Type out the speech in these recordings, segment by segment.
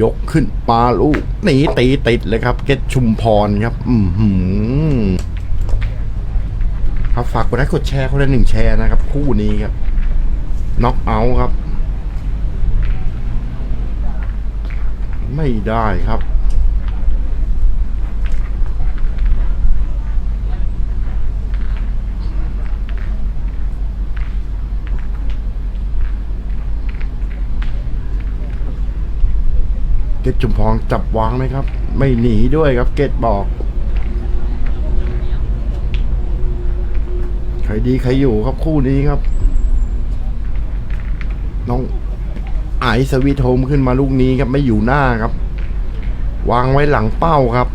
ยกขึ้นปาลูกหนีตีติดเลยครับ เกตชุมพรครับ อืมหือครับฝากกดไลค์กดแชร์คนละหนึ่งแชร์นะครับ คู่นี้ครับน็อกเอาครับ ไม่ได้ครับ เกตจุมพรจับวางไหมครับ ไม่หนีด้วยครับเกตบอก ใครดีใครอยู่ครับคู่นี้ครับ น้องไอสวีทโฮมขึ้นมาลูกนี้ครับไม่อยู่หน้าครับ วางไว้หลังเป้าครับ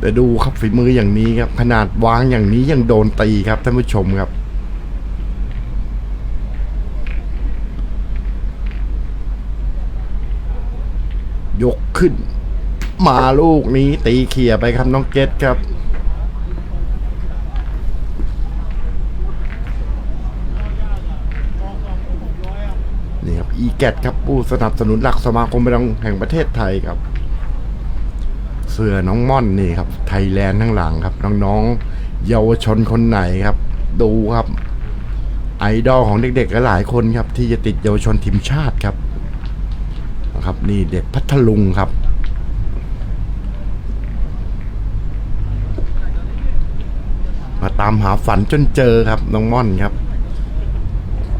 แต่ดูครับฝีมืออย่างนี้ครับ ขนาดวางอย่างนี้ยังโดนตีครับท่านผู้ชมครับ ยกขึ้น มาลูกนี้ตีเขี่ยไปครับน้องเกตครับนี่ครับอีแกตครับผู้สนับสนุนหลักสมาคมไปรองแห่งประเทศไทยครับ เสื้อน้องม่อนนี่ครับ ไทยแลนด์ทั้งหลังครับ น้องๆ เยาวชนคนไหนครับ ดูครับ ไอดอลของเด็กๆก็หลายคนครับ ที่จะติดเยาวชนทีมชาติครับ ครับ นี่เด็กพัทลุงครับมาตามหาฝันจนเจอครับน้องม่อนครับ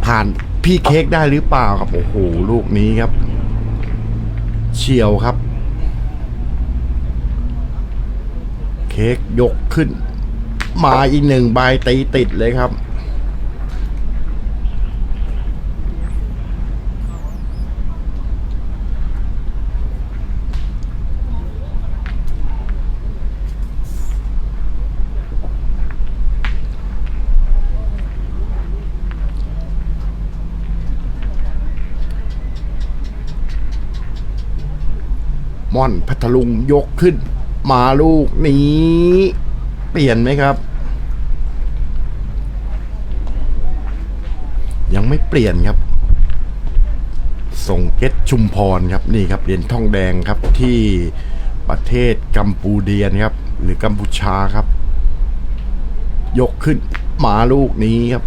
ผ่านพี่เค้กได้หรือเปล่าครับ โอ้โหลูกนี้ครับ เฉียวครับ เค้กยกขึ้น มาอีกหนึ่งใบตีติดเลยครับ ม่อนพัทลุงยกขึ้น มาลูกนี้ เปลี่ยนไหมครับ ยังไม่เปลี่ยนครับ ส่งเกตชุมพรครับนี่ครับเหรียญทองแดงครับที่ประเทศกัมพูเดียนครับ หรือกัมพูชาครับ ยกขึ้นมาลูกนี้ครับ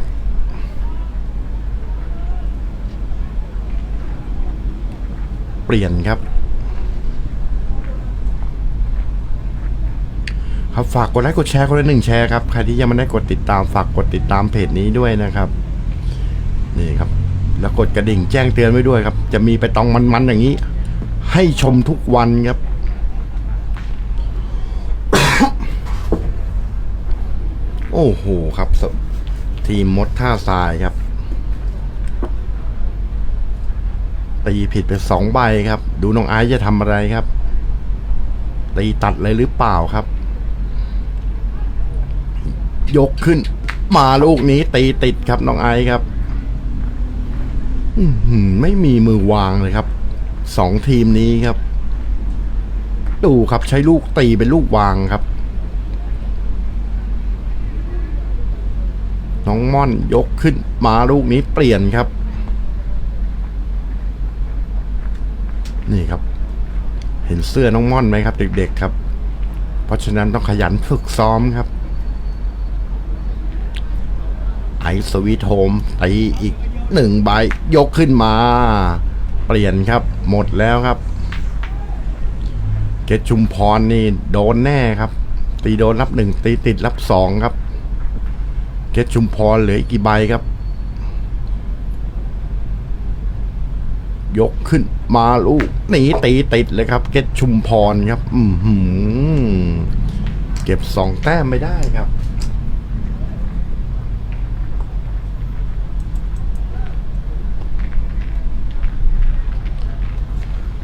เปลี่ยนครับ ครับฝากกดไลค์กดแชร์คนละหนึ่งแชร์ครับใครที่ยังไม่ได้กดติดตามฝากกดติดตามเพจนี้ด้วยนะครับ นี่ครับ แล้วกดกระดิ่งแจ้งเตือนไว้ด้วยครับ จะมีไปตองมันๆอย่างนี้ ให้ชมทุกวันครับโอ้โหครับ ทีมมดท่าทรายครับตีผิดไปสองใบครับ ดูน้องไอซ์จะทำอะไรครับตีตัดเลยหรือเปล่าครับ ยกขึ้น มาลูกนี้ตีติดครับน้องไอซ์ครับไม่มีมือวางเลยครับสองทีมนี้ครับ ดูครับใช้ลูกตีเป็นลูกวางครับ น้องม่อนยกขึ้นมาลูกนี้เปลี่ยนครับ นี่ครับ เห็นเสื้อน้องม่อนไหมครับ เด็ก ๆ ครับ เพราะฉะนั้นต้องขยันฝึกซ้อมครับ ไอสวีทโฮมตีอีกหนึ่งใบยกขึ้นมา เปลี่ยนครับ หมดแล้วครับ เกตชุมพรนี่โดนแน่ครับ ตีโดนรับหนึ่งตีติดรับสองครับ เกตชุมพรเหลืออีกกี่ใบครับ ยกขึ้นมาลูกหนีตีติดเลยครับ เกตชุมพรครับ อือหือเก็บสองแต้มไม่ได้ครับ